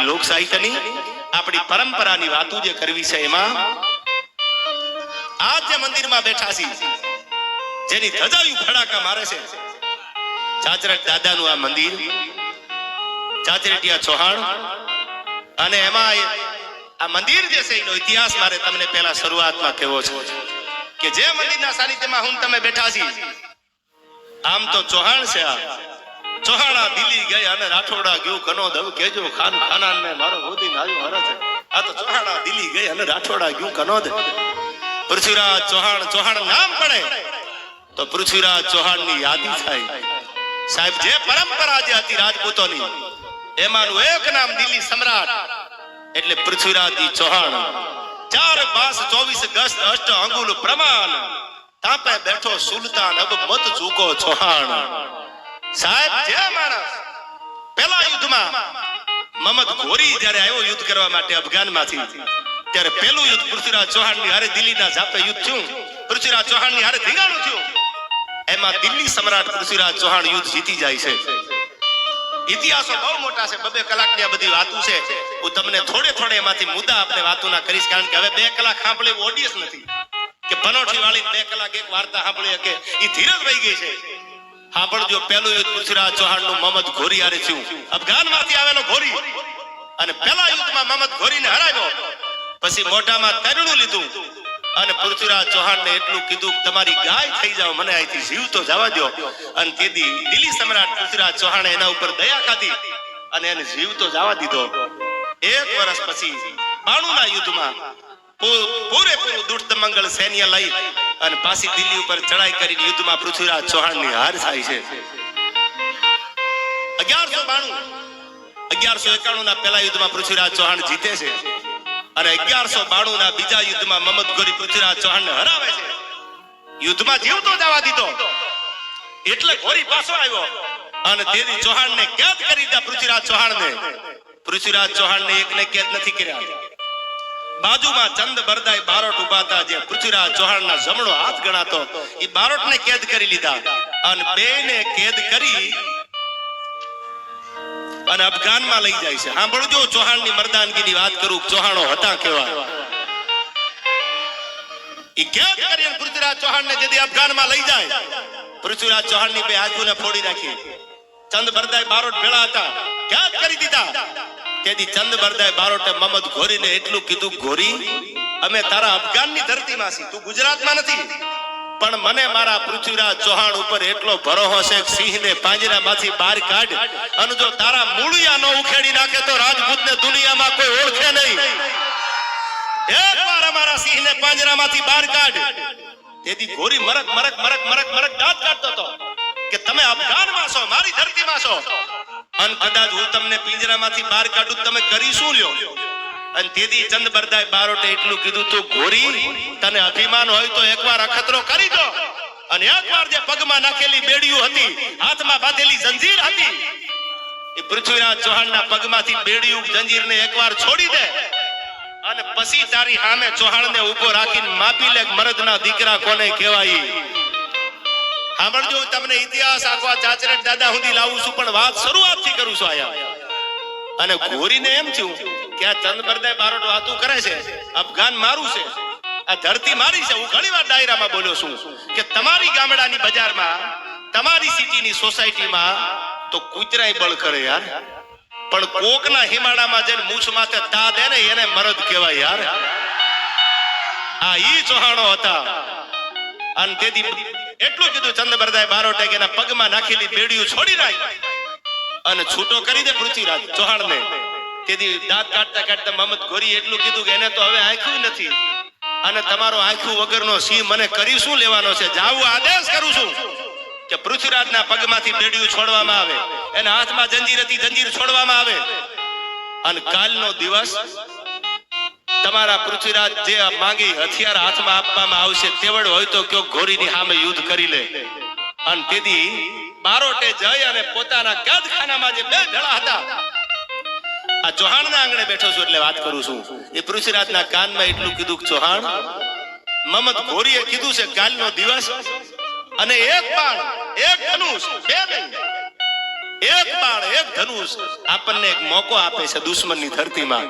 આપણી લોક સાહિત્યની, આપણી પરંપરાની વાતો જે કરવી છે એમાં આ જે મંદિરમાં બેઠા છે જેની ધજાયું ફડાકા મારે છે ચાચરટ દાદાનું આ મંદિર ચાચરટિયા ચૌહાણ, અને એમાં આ મંદિર જે છે એનો ઇતિહાસ મારે તમને પહેલા શરૂઆતમાં કહેવો છે, કે જે મંદિરના સાનિધ્યમાં હું તમે બેઠા છીએ, આમ તો ચૌહાણ છે આ. ચૌહાણા દિલ્હી ગઈ અને રાઠોડા ગયો. કનો દવ કેજો ખાન ખાનાન ને મારો હોદી નાયો હરસ આ તો ચૌહાણા દિલ્હી ગઈ અને રાઠોડા ગયું કનોદ પૃથ્વીરાજ ચૌહાણ ચૌહાણ નામ પડે. તો પૃથ્વીરાજ ચૌહાણની યાદી થાય. સાહેબ, જે પરંપરા જે હતી રાજપૂતોની, એમાંનું એક નામ દિલ્હી સમ્રાટ. એટલે પૃથ્વીરાજ ચૌહાણ, ચાર બાસ ચોવીસ ગસ્ત અષ્ટ અંગુલ પ્રમાણ. તાપે બેઠો સુલતાન, અબ મત ચૂકો ચૌહાણ. જીતી જાય છે. ઇતિહાસો બહુ મોટા છે, બબે કલાકની આ બધી વાતો છે. હું તમને થોડે થોડે એમાંથી મુદ્દા આપણે વાતોના કરીશ, કારણ કે હવે બે કલાક સાંભળે ઓડિયન્સ નથી. કે પનોઠી વાળી બે કલાક એક વાર્તા સાંભળી કે એ ધીરજ વહી ગઈ છે. સાંભળજો, પહેલું યુદ્ધ પૃથ્વીરાજ ચૌહાણનું મોહમ્મદ ઘોરી હારે થયું. અફઘાનમાંથી આવેલો ઘોરી. અને પહેલા યુદ્ધમાં મોહમ્મદ ઘોરીને હરાવ્યો. પછી મોઢામાં તરણું લીધું. અને પૃથ્વીરાજ ચૌહાણ ને એટલું કીધું તમારી ગાય થઈ જાવ મને અહીંથી જીવ તો જવા દો અને તેથી દિલ્હી સમ્રાટ પૃથ્વીરાજ ચૌહાણે એના ઉપર દયા ખાધી અને એને જીવ તો જવા દીધો. એક વર્ષ પછી બાણુના યુદ્ધમાં પૂરેપૂરું દુષ્ટ મંગળ સૈન્ય લઈ અને પાછી દિલ્હી ઉપર ચડાઈ કરીને યુદ્ધમાં પૃથ્વીરાજ ચૌહાણની હાર થાય છે. અગિયારસો બાણું. અગિયારસો એકાણું ના પહેલા યુદ્ધમાં પૃથ્વીરાજ ચૌહાણ જીતે છે. અને અગિયારસો બાણું ના બીજા યુદ્ધમાં મમદ ગોરી પૃથ્વીરાજ ચૌહાણ ને હરાવે છે. યુદ્ધમાં જીવતો જવા દીધો. એટલે ઘોરી પાછો આવ્યો. અને દેવી ચૌહાણ ને કેદ કરી દીધા પૃથ્વીરાજ ચૌહાણ ને પૃથ્વીરાજ ચૌહાણ ને એકને કેદ નથી કર્યા. બાજુમાં ચંદ બરદાઈ બારોટ ઊભા હતા, જે પૃથ્વીરાજ ચૌહાણ ના જમણો હાથ ગણાતો. એ બારોટ ને કેદ કરી લીધા. અને બે ને કેદ કરી અને અફઘાનમાં લઈ જાય છે. સાંભળજો ચૌહાણની મર્દાનગીની વાત કરું. ચૌહાણો હતા કેવા? એ કેદ કરીને પૃથ્વીરાજ ચૌહાણ ને જેથી અફઘાનમાં લઈ જાય. પૃથ્વીરાજ ચૌહાણની બે હાથુને ફોડી નાખી ચંદ બરદાઈ બારોટ ભેળા હતા. કેદ કરી દીધા. તેથી ચંદ બરદાય બારોટે મમદ ઘોરીને એટલું કીધું, ઘોરી, અમે તારા અફઘાનની ધરતીમાં છી તું ગુજરાતમાં નથી. પણ મને મારા પૃથ્વીરાજ ચૌહાણ ઉપર એટલો ભરોસો છે સિંહને પાંજરામાંથી બહાર કાઢ. અને જો તારા મૂળિયા નો ઉખેડી નાખે તો રાજપૂતને દુનિયામાં કોઈ ઓળખે નહીં. એકવાર અમારા સિંહને પાંજરામાંથી બહાર કાઢ. તેથી ઘોરી મરક મરક મરક મરક મરક દાંત કાઢતો હતો કે તમે અફઘાનમાં છો, મારી ધરતીમાં છો. અને કદાચ હું તમને પિંજરામાંથી બહાર કાઢું તમે કરી શું લ્યો? અને તેથી ચંદ બરદાય બારોટે એટલું કીધું, તું ઘોરી તને અભિમાન હોય તો એકવાર અખતરો કરી દો. અને એકવાર જે પગમાં નાખેલી બેડીઓ હતી, હાથમાં બાંધેલી જંજીર હતી, એ પૃથ્વીરાજ ચૌહાણના પગમાંથી બેડીયું જંજીરને એકવાર છોડી દે. અને પછી તારી સામે ચૌહાણને ઊભો રાખીને માપી લે મરદના દીકરા કોને કહેવાય? સાંભળજો તમને ઇતિહાસ આખવા ચાચરેટ દાદા સુધી લાવું છું, પણ વાત શરૂઆતથી કરું છું આયા. અને ઘોરીને એમ થયું કે આ ચંદબરદાય બારોટ વાતું કરે છે, અફઘાન મારું છે. આ ધરતી મારી છે, હું ઘણી વાર ડાયરામાં બોલ્યો છું કે તમારી ગામડાની બજારમાં, તમારી સિટીની સોસાયટીમાં તો કૂતરાય બળ કરે યાર. પણ કોકના હિમાડામાં જઈને મૂછ માથે તા દે ને એને મરદ કહેવાય યાર. આ ઈ ચૌહાણો હતા. અને તેથી એટલું કીધું ચંદબરદાય બારોટે એના પગમાં નાખેલી બેડીઓ છોડી નાખ. અને છૂટો કરી દે પૃથ્વીરાજ ચૌહાણને. તેથી દાંત કાઢતા કાઢતા મહમદ ગોરી એટલું કીધું કે એને તો હવે આંખ્યું નથી. અને તમારો આંખ્યું વગરનો સિંહ મને કરી શું લેવાનો છે? જાવું આદેશ કરું છું કે પૃથ્વીરાજના પગમાંથી બેડીઓ છોડવામાં આવે. એના હાથમાં જંજીર હતી, જંજીર છોડવામાં આવે. અને કાલનો દિવસ તમારા પૃથ્વીરાજ જે માંગી હથિયાર હાથમાં આપવામાં આવશે, તેવડ હોય તો કયો ઘોરીની સામે યુદ્ધ કરી લે. અને તેથી બારોટે જઈ અને પોતાના કેદખાનામાં જે બે ભેળા હતા, આ ચૌહાણના આંગણે બેઠો છું એટલે વાત કરું છું. એ પૃથ્વીરાજના કાનમાં એટલું કીધું કે, ચૌહાણ, મમત ઘોરીએ કીધું છે કાલનો દિવસ અને એક બાણ, એક ધનુષ, બે નહીં. એક બાણ, એક ધનુષ આપણને એક મોકો આપે છે દુશ્મનની ધરતીમાં.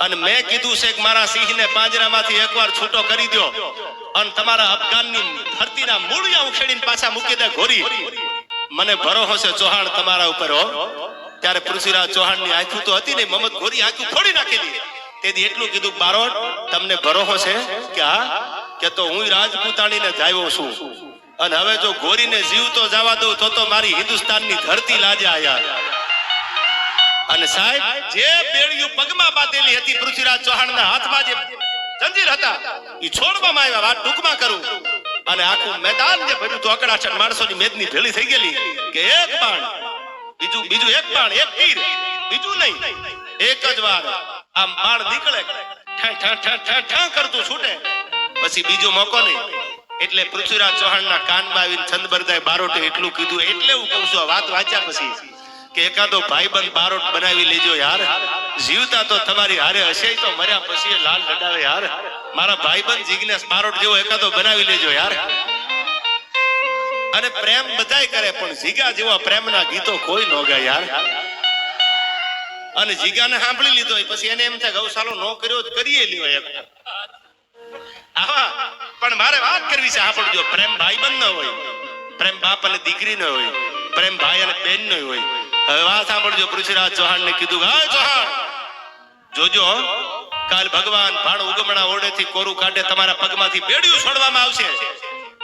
અને મેં કીધું છે કે મારા સિંહને પાંજરામાંથી એકવાર છૂટો કરી દો અને તમારા અફઘાનની ધરતીના મૂળિયા ઉખેડીને પાછા મૂકી દે ઘોરી. મને ભરોસો છે ચૌહાણ તમારા ઉપર ત્યારે પૃથ્વીરાજ ચૌહાણની આંખું તો હતી ને મમત ઘોરી આંખું ફોડી નાખેલી તેથી એટલું કીધું બારોટ, તમને ભરોસો છે કે હા? કે તો હું રાજપૂતાણીને જાયો છું. અને હવે જો ઘોરીને જીવતો જવા દઉં તો તો મારી હિન્દુસ્તાનની ધરતી લાજે આયા. અને સાહેબ, જે બેડિયું પગમાં બાંધેલી હતી પૃથ્વીરાજ ચૌહાણના હાથમાં જે જંજીર હતા એ છોડવામાં આવ્યા વાત ટૂંકમાં કરું. અને આખું મેદાન જે ભર્યું તો અકડાચડ માણસોની મેદની ભેળી થઈ ગયેલી કે એક બાણ, બીજું બીજું એક બાણ, એક તીર, બીજું નહીં, એક જ વાર આમ બાણ નીકળે, ઠા ઠા ઠા ઠા ઠા કરતું છૂટે. પછી બીજો મોકો નહીં. એટલે પૃથ્વીરાજ ચૌહાણના કાનમાં આવીને ચંદબરદાય બારોટે એટલું કીધું, એટલે હું કહું છું વાત વાંચ્યા પછી કે એકાદો ભાઈબંધ બારોટ બનાવી લેજો યાર. જીવતા તો તમારી હારે હશે તો મર્યા પછી લાલ લડાવે યાર. મારા ભાઈબંધ જિગ્નેશ બારોટ જેવો એકાદો બનાવી લેજો યાર. અને પ્રેમ બધાય કરે, પણ જીગા જેવા પ્રેમના ગીતો કોઈ નો ગાય યાર. અને જીગાને સાંભળી લીધો પછી એને એમ થાય ગૌશાલો નો કર્યો કરીએ લ્યો એક. આવા પણ મારે વાત કરવી છે, સાંભળજો. પ્રેમ ભાઈબંધ ન હોય, પ્રેમ બાપ અને દીકરી ન હોય, પ્રેમ ભાઈ અને બેન ન હોય હવે વાત સાંભળજો પૃથ્વીરાજ ચૌહાણ ને કીધું હા ચૌહાણ. જોજો, કાલ ભગવાન ભાણ ઉગમણા ઓરડેથી કોરું કાઢે તમારા પગમાંથી બેડિયું છોડવામાં આવશે.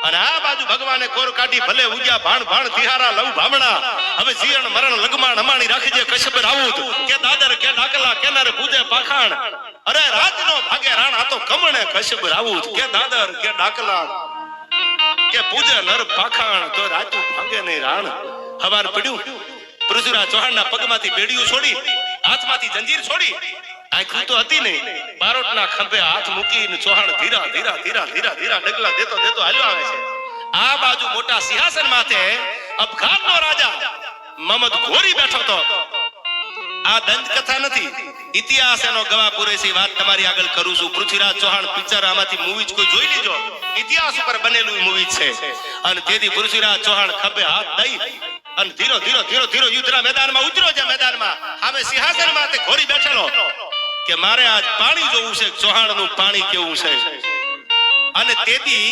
અને આ બાજુ ભગવાને કોર કાઢી ભલે ઉગ્યા ભાણ ભાણ તિહારા લવ ભામણા, હવે જીરણ, મરણ, લગમાણ, હમાણી રાખીજે, કશ્યપ રાઉત, કે દાદર, કે ડાકલા કે નરે પૂજે પાખાણ. અરે રાજનો ભાગે રાણ, આ તો કમણે કશ્યપ રાઉત, કે દાદર, કે ડાકલા કે પૂજે નર પાખાણ, તો રાજુ ભાગે નહીં રાણ હવાર પડ્યું. પૃથ્વીરાજ ચૌહાણના પગમાંથી બેડિયું છોડી, હાથમાંથી જંજીર છોડી આંખું તો હતી નહીં. બારોટના ખંભે હાથ મૂકીને ચૌહાણ ધીરા ધીરા ધીરા ધીરા ધીરા ડગલા દેતો દેતો હાલ્યો આવે છે. આ બાજુ મોટા સિંહાસન માથે અફઘાનનો રાજા મમદ ઘોરી બેઠો હતો. આ દંત કથા નથી. ઇતિહાસ એનો ગવાહ છે વાત તમારી આગળ કરું છું. પૃથ્વીરાજ ચૌહાણ પિક્ચર આમાંથી મૂવી જ કોઈ જોઈ લીજો ઇતિહાસ ઉપર બનેલું મૂવી છે. અને તેથી પૃથ્વીરાજ ચૌહાણ ખભે હાથ દઈ અને ધીરો ધીરો ધીરો ધીરો યુદ્ધના મેદાનમાં ઉતર્યો છે મેદાનમાં. હવે સિંહાસન માથે ઘોડી બેઠેલો કે મારે આજ પાણી જોવું છે, ચૌહાણનું પાણી કેવું છે? અને તેથી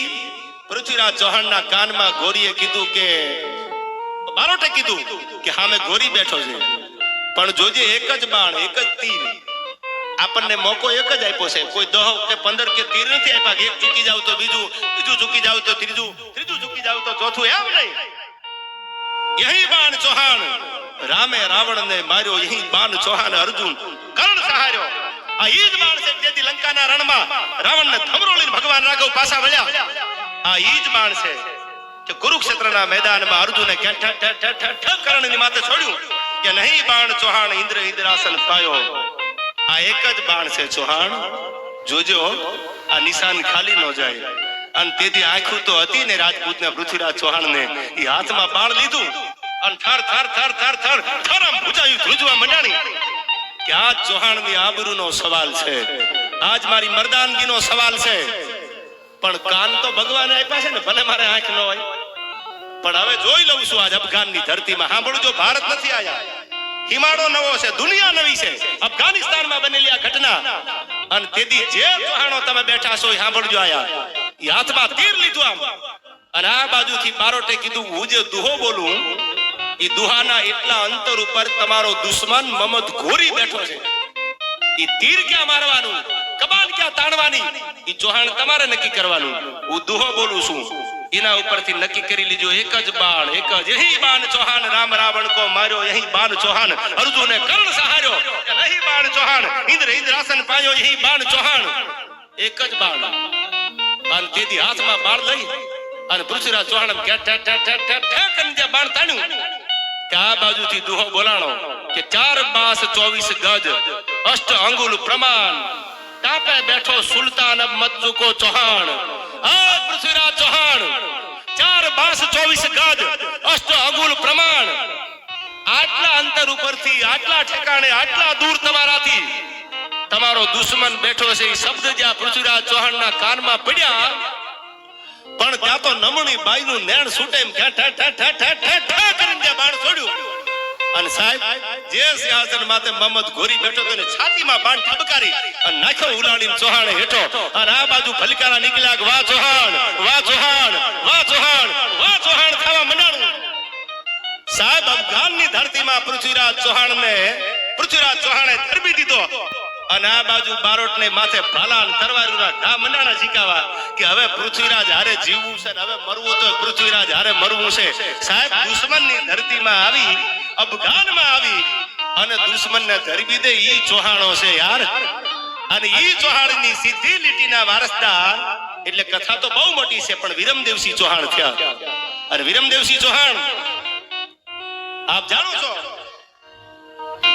પૃથ્વીરાજ ચૌહાણના કાનમાં ઘોડીએ કીધું કે, બારોટે કીધું કે હામે ગોરી બેઠો છે. પણ જોજે એક જ બાણ, એક જ તીર. આપણને મોકો એક જ આપ્યો છે. કોઈ દહ કે પંદર કે તીર નથી આપ્યા. એક ચૂકી જાવ તો બીજું બીજું ચૂકી જાવ તો ત્રીજું ત્રીજું ચૂકી જાવ તો ચોથું. એમ નહીં. યહી બાણ ચૌહાણ રામે રાવણ ને માર્યો યહી બાણ ચૌહાણ અર્જુન કર્ણ સહાર્યો આ ઈ બાણ છે જેથી લંકાના રણમાં રાવણ ને થમરોળીને ભગવાન રાઘવ પાછા વળ્યા આ ઈ જ બાણ છે કે કુરુક્ષેત્રના મેદાનમાં અર્જુને કર્ણની માથે છોડ્યું? કે નહીં બાણ ચૌહાણ, ઇન્દ્ર ઇન્દ્રાસન પાયો. આ એક જ બાણ છે ચૌહાણ. જોજો, આ નિશાન ખાલી ન જાય. અને તેથી આંખું તો હતી ને રાજપૂતને પૃથ્વીરાજ ચૌહાણ ને એ હાથમાં બાણ લીધું. અને થર થર થર થર થર થર ભૂજાયું ભુજાયું ધ્રુજવા મંડાણી. કે આ ચૌહાણની આબરૂનો સવાલ છે? આજ મારી મર્દાનગીનો સવાલ છે. પણ કાન તો ભગવાને આપ્યા છે ને, ભલે મારે આંખ ન હોય. પણ હવે જોઈ લઉં છું આજ અફઘાનની ધરતીમાં. સાંભળજો ભારત નથી આયા. હિમાળો નવો છે, દુનિયા નવી છે. અફઘાનિસ્તાનમાં બનેલી આ ઘટના. અને તેથી જે ચૌહાણો તમે બેઠા છો એ સાંભળજો આયા. એ હાથમાં તીર લીધું આમ. અને આ બાજુથી બારોટે કીધું, હું જે દુહો બોલું એ દુહાના એટલા અંતર ઉપર તમારો દુશ્મન મમદ ઘોરી બેઠો છે. એ તીર ક્યાં મારવાનું? કબાલ ક્યાં તાણવાની? એ ચૌહાણ તમારે નક્કી કરવાનું. હું દુહો બોલું છું. એના ઉપરથી નક્કી કરી લીજો એક જ બાણ, એક જ એહી બાણ ચૌહાણ, રામ રાવણ કો માર્યો, એહી બાણ ચૌહાણ. અર્જુને કર્ણ સહાર્યો. એહી બાણ ચૌહાણ. ઇન્દ્ર ઇન્દ્રાસન પાયો, એહી બાણ ચૌહાણ. એક જ બાણ. અને તેથી હાથમાં બાણ લઈ અને પૃથ્વીરાજ ચૌહાણ કે ઠે ઠે ઠે ઠે ઠે કરીને બાણ તાણ્યું. આ બાજુથી દુહો બોલાણો કે ચાર માસ ચોવીસ ગજ અષ્ટ અંગુલ પ્રમાણ. તાપે બેઠો સુલતાન અબ ચૌહાણ. આ પૃથ્વીરાજ ચૌહાણ, ચાર માસ ચોવીસ ગજ અષ્ટ અંગુલ પ્રમાણ. આટલા અંતર ઉપરથી, આટલા ઠેકાણે, આટલા દૂર તમારાથી તમારો દુશ્મન બેઠો છે એ શબ્દ જ્યાં પૃથ્વીરાજ ચૌહાણના કાનમાં પડ્યા. પણ ત્યાં તો નમણી બાઈનું નેણ છૂટે એમ ઠા ઠા ઠા ઠા ઠા ઠે બાણ છોડ્યું. અને સાહેબ, જે સિંહાસન માથે મોહમ્મદ ઘોરી બેઠો તેને છાતીમાં બાણ ઠબકારી અને નાખ્યો ઉલાડીને ચૌહાણ હેઠો. અને આ બાજુ ભલકારા નીકળ્યા વા ચૌહાણ, વાહ ચૌહાણ વાહ ચૌહાણ વાહ ચૌહાણ થવા મંડાણું સાહેબ, અફઘાનની ધરતીમાં પૃથ્વીરાજ ચૌહાણને પૃથ્વીરાજ ચૌહાણે ધરબી દીધો. અને આ બાજુ બારોટને માથે ભાલા અને ઘા મંડાણા શીખાવા કે હવે પૃથ્વીરાજ હારે જીવવું છે હવે મરવું તો પૃથ્વીરાજ હારે મરવું છે. સાહેબ, દુશ્મનની ધરતીમાં આવી અફઘાનમાં આવી અને દુશ્મનને ધરબી દે ઈ ચોહાણો છે યાર. અને ઈ ચોહાણની સીધી લીટીના વારસદાર, એટલે કથા તો બહુ મોટી છે, પણ વિરમદેવસિંહ ચૌહાણ થયા. અને વિરમદેવસિંહ ચૌહાણ, આપ જાણો છો?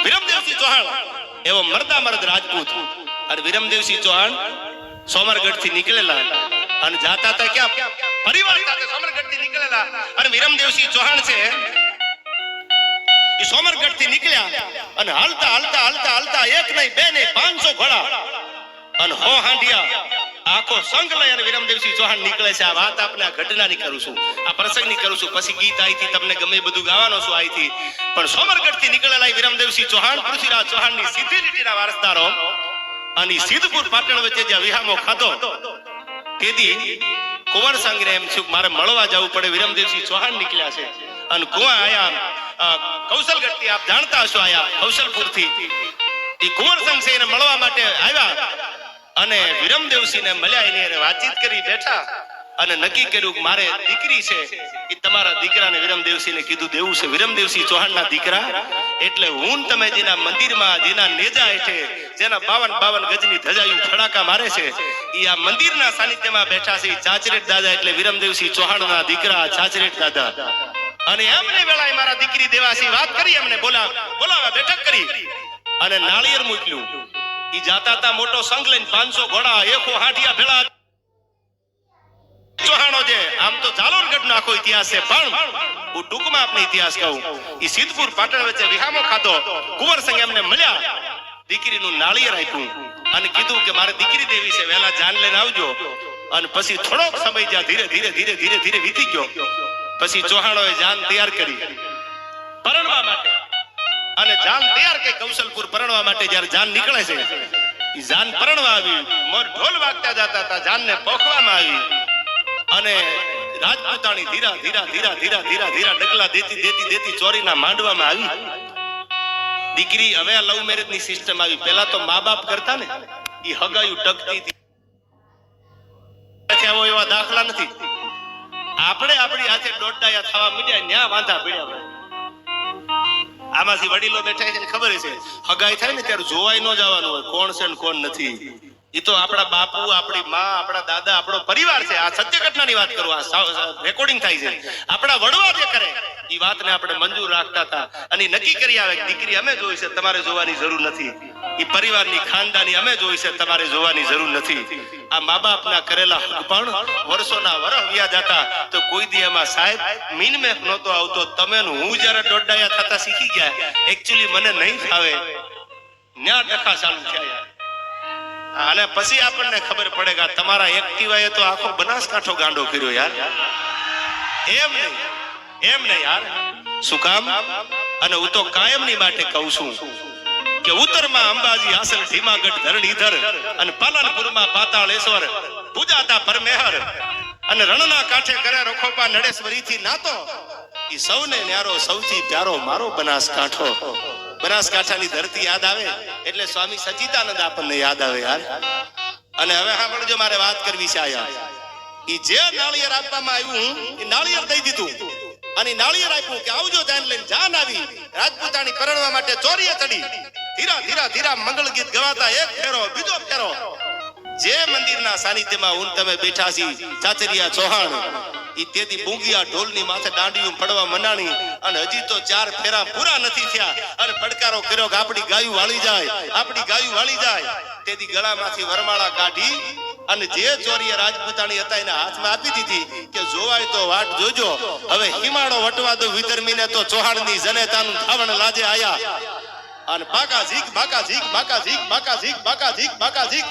વિરમદેવસિંહ ચૌહાણ એવો મરદા મરદ રાજપૂત. અને વિરમદેવસિંહ ચૌહાણ સોમરગઢથી નીકળેલા. અને જાતા હતા ક્યાં? પરિવાર સાથે સોમરગઢથી નીકળેલા. અને વિરમદેવસિંહ ચૌહાણ છે એ સોમરગઢથી નીકળ્યા. અને હાલતા હાલતા હાલતા હાલતા એક નહીં, બે નહીં, પાંચસો ઘોડા. અને હો હાંડિયા આખો સંઘ લઈ અને વિરમદેવસિંહ ચૌહાણ નીકળે છે. આ વાત આપને આ ઘટનાની કરું છું. આ પ્રસંગની કરું છું. પછી ગીત આઈથી તમને ગમે બધું ગાવાનો છું આઈથી. પણ સોમરગઢથી નીકળેલા વિરમદેવસિંહ ચૌહાણ પૃથ્વીરાજ ચૌહાણની સીધી લીટીના વારસદારો અને સિદ્ધપુર પાટણ વચ્ચે જે વિહામો ખાધો તેથી કુંવર સંઘને એમ થયું મારે મળવા જવું પડે. વિરમદેવસિંહ ચૌહાણ નીકળ્યા છે. અને કુંવર આયા. અ, કૌશલગઢથી આપ જાણતા હશો આયા કૌશલપુરથી એ કુંવર સંઘ છે એને મળવા માટે આવ્યા. અને વિરમદેવસિંહને મળ્યા એની વાતચીત કરી બેઠા અને નક્કી કર્યું મારે દીકરી છે એ તમારા દીકરાને વિરમદેવસિંહને કીધું દેવું છે. વિરમદેવસિંહ ચૌહાણના દીકરા, એટલે હું તમે જેના મંદિરમાં, જેના નેજા હેઠે, જેના બાવન બાવન ગજની ધજાયું ફડાકા મારે છે એ આ મંદિરના સાનિધ્યમાં બેઠા છે ચાચરેટ દાદા એટલે વિરમદેવસિંહ ચૌહાણના દીકરા, ચાચરેટ દાદા. અને એમને વેળાએ મારા દીકરી દેવાસી વાત કરી, એમને બોલા, બોલાવા બેઠક કરી. અને નાળિયેર મૂક્યું. ઈ જાતા તા મોટો સંઘ લઈને પાંચસો ઘોડા, એકો હાંડિયા ભેળા ચૌહાણો છે આમ તો જાલોરગઢ નો આખો ઇતિહાસ છે, પણ હું ટૂંકમાં આપને ઇતિહાસ કહું. ઈ સિદ્ધપુર પાટણ વચ્ચે વિહામો ખાતો કુંવર સંઘ એમને મળ્યા. દીકરીનું નાળિયેર આપ્યું અને કીધું કે મારે દીકરી દેવી છે, વહેલા જાન લઈને આવજો. અને પછી થોડોક સમય જ્યાં ધીરે ધીરે ધીરે ધીરે ધીરે વીતી ગયો. પછી ચૌહાણોએ જાન તૈયાર કરી. પરણવા માટે અને જાન તૈયાર કે કૌશલપુર પરણવા માટે જ્યારે જાન નીકળે છે એ જાન પરણવા આવી, મોર ઢોલ વાગતા જતા હતા, જાનને પોખવામાં આવી. અને રાજપૂતાણી ધીરા ધીરા ધીરા ધીરા ધીરા ધીરા ડગલા દેતી દેતી દેતી ચોરીના માંડવામાં આવી. દીકરી હવે આ લવ મેરેજની સિસ્ટમ આવી. પેલા તો મા બાપ કરતા ને એ હગાયું ટકતી હતી. એવા દાખલા નથી. આપણે આપણી હાથે દોડડાયા થવા મીડ્યા, ન્યા વાંધા પડ્યા. આમાંથી વડીલો બેઠા છે ખબર છે હગાઈ થાય ને ત્યારે જોવાય ન જવાનું હોય. કોણ છે ને કોણ નથી. એ તો આપણા બાપુ, આપણી માં, આપણા દાદા, આપણો પરિવાર છે. આ સત્ય ઘટનાની વાત કરું. આ રેકોર્ડિંગ થાય છે. આપણા વડવા જે કરે એ વાતને આપણે મંજૂર રાખતા હતા. અને નક્કી કરી આવે દીકરી અમે જોઈ છે, તમારે જોવાની જરૂર નથી. એ પરિવારની ખાનદાની અમે જોઈ છે, તમારે જોવાની જરૂર નથી. આ મા બાપના કરેલા પણ વર્ષોના વરહ વ્યા જતા. તો કોઈ દી એમાં સાહેબ મીનમેક નહોતો આવતો. તમે હું જ્યારે દોડાયા થતા શીખી ગયા. એકચ્યુઅલી મને નહીં ફાવે. ન્યા ડખા ચાલુ થયા. અને પછી આપણને ખબર પડે કે તમારા એક્ટિવાએ તો આખો બનાસકાંઠો ગાંડો કર્યો યાર. એમ નહીં. એમ ને યાર? શું કામ? અને હું તો કાયમની માટે કહું છું કે ઉત્તરમાં અંબાજી આસન ધીમાગઢ, ધરણીધર અને પાલનપુરમાં પાતાળેશ્વર પૂજાતા પરમેહર અને રણના કાંઠે કરે રખોપા નડેશ્વરીથી નાતો એ સૌને ન્યારો, સૌથી પ્યારો મારો બનાસકાંઠો. બનાસકાંઠાની ધરતી યાદ આવે એટલે સ્વામી સચિદાનંદ આપણને યાદ આવે યાર. અને હવે સાંભળજો મારે વાત કરવી છે આયા. એ જે નાળિયેર આપવામાં આવ્યું એ નાળિયેર દઈ દીધું. અને નાળિયેર આપ્યું કે આવજો ધ્યાન લઈને જાન આવી. રાજપૂતાણી પરણવા માટે ચોરીએ ચડી. ધીરા ધીરા ધીરા મંગળ ગીત ગવાતા એક ફેરો, બીજો ફેરો. જે મંદિરના સાનિધ્યમાં હું તમે બેઠા છી, ચાચરિયા ચૌહાણ, ઈ તેથી બુંગિયા ઢોલની માથે દાંડિયું પડવા મનાણી અને હજી તો ચાર ફેરા પૂરા નથી થયા. અને પડકારો કર્યો કે આપણી ગાયું વાળી જાય, આપણી ગાયું વાળી જાય. તેથી ગળામાંથી વરમાળા કાઢી અને જે ચોરીએ રાજપૂતાણી હતા એને હાથમાં આપી દીધી કે જોવાય તો વાટ જોજો. હવે હિમાળો વટવા દો વિધર્મીને તો ચૌહાણની જનેતાનું ધાવણ લાજે આયા. અને બાકા ઝીક બાકા ઝીક બાકા ઝીક બાકા ઝીક બાકા ઝીક બાકા ઝીક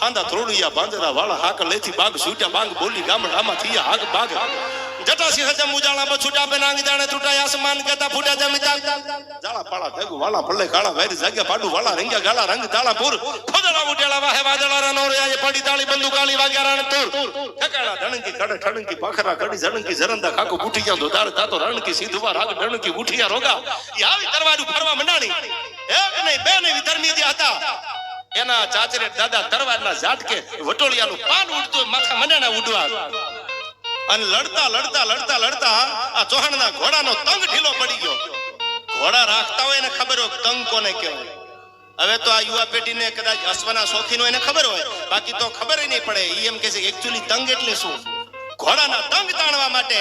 હાંદા ત્રોડિયા બાંદરા વાળા હાક લેથી બાગ છૂટ્યા, બાંગ બોલી ગામડામાં થયા હાક બાગ. જટાસી હજમ ઉજાળા બછુટા બે નાંગ જાણે તૂટાય આસમાન કહેતા ફૂટા જમિતા જાળા પાળા ભેગુ વાળા ભલે કાળા વેરી જાગે પાડુ વાળા રંગ્યા ગાળા રંગ તાળા પૂર ખોદડા ઉટેલા વાહે વાદળા રાનો રે આજે પડી તાળી બંદુ કાળી વાગ્યા રાણ તૂર ઠકાળા ધણકી કડે ઠણકી પાખરા કડી ઝણંકી ઝરંદા કાકો ઉઠી ગયા તો દાળ તાતો રણકી સીધવા રાગ ડણકી ઉઠિયા રોગા. ઈ આવી તરવારું ફરવા મંડાણી. એક નહીં બે નહીં વિધર્મી જે હતા. એના ચાચરે દાદા તરવારના ઝાટકે વટોળિયાનું પાન ઉડતું માથા મંડાણા ઉડવા. અને લડતા લડતા લડતા લડતા આ ચૌહાણના ઘોડાનો તંગ ઢીલો પડી ગયો. ઘોડા રાખતા હોય એને ખબર હોય તંગ કોને કહેવાય. હવે તો આ યુવા પેઢીને કદાચ અશ્વના હોય એને ખબર હોય. બાકી તો ખબર નહીં પડે. ઈ એમ કે છે એકચ્યુઅલી તંગ એટલે શું? ઘોડાના તંગ તાણવા માટે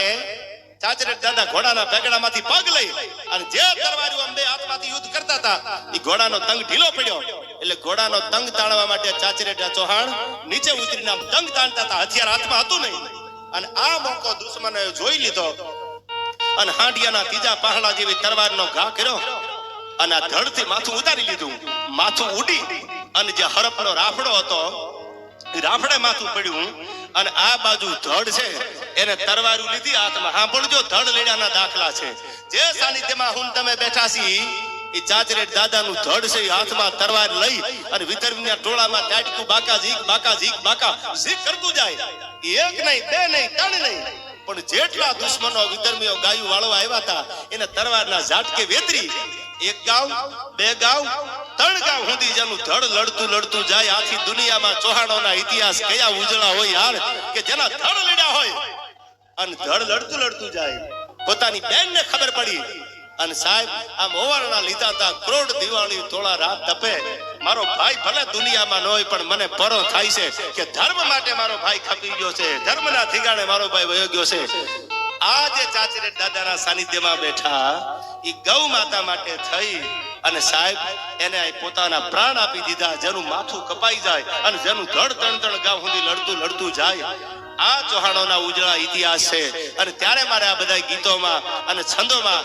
ચાચરે દાદા ઘોડાના પેગડામાંથી પગ લઈ અને જે તરવારીઓ અંબે હાથમાંથી યુદ્ધ કરતા હતા, ઈ ઘોડાનો તંગ ઢીલો પડ્યો. એટલે ઘોડાનો તંગ તાણવા માટે ચાચરેટા ચૌહાણ નીચે ઉતરીને તંગ તાણતા હતા. હથિયાર હાથમાં હતું નહીં. અને આ મોકો દુશ્મનોએ જોઈ લીધો. અને હાંડિયાના ત્રીજા પહાડા જેવી તરવારનો ઘા કર્યો અને આ ધડથી માથું ઉતારી લીધું. માથું ઉડી અને જે હરપનો રાફડો હતો રાફડે માથું પડ્યું અને આ બાજુ ધડ છે, એને તરવારું લીધી. હાથમાં સાંભળજો, ધડ લેડાના દાખલા છે. જે સાનિધ્યમાં હું તમે બેઠા છી એ ચાચરેટ દાદાનું ધડ છે હાથમાં તરવાર લઈ અને વિતરવીના ટોળામાં ટાટકું બાકા ઝીક બાકા ઝીક બાકા ઝીક કરતું જાય. એક નહીં, બે નહીં, ત્રણ નહીં. પણ જેટલા દુશ્મનો વિધર્મીઓ ગાયું વાળવા આવ્યા હતા, એને તરવારના ઝાટકે વેતરી. એક ગાવ બે ગાવ ત્રણ ગાવ સુધી જેનું ધડ લડતું લડતું જાય. આખી દુનિયામાં ચૌહાણોના ઇતિહાસ કયા ઉજળા હોય યાર કે જેના ધડ લડ્યા હોય. અને ધડ લડતું લડતું જાય. પોતાની બેનને ખબર પડી. અને સાહેબ, આમ ઓવારણા લીધા હતા કરોડ દિવાળી થોડા રાત તપે. મારો ભાઈ ભલે દુનિયામાં ન હોય, પણ મને પરો થાય છે કે ધર્મ માટે મારો ભાઈ ખપી ગયો છે. ધર્મના ઠીકાણે મારો ભાઈ વયો ગયો છે. આ જે ચાચરે દાદાના સાનિધ્યમાં બેઠા એ ગૌ માતા માટે થઈ અને સાહેબ, એને પોતાના પ્રાણ આપી દીધા. જેનું માથું કપાઈ જાય અને જેનું ધડ ત્રણ ત્રણ ગામ સુધી લડતું લડતું જાય. આ ચૌહાણોના ઉજળા ઇતિહાસ છે. અને ત્યારે મારે આ બધા ગીતોમાં અને છંદોમાં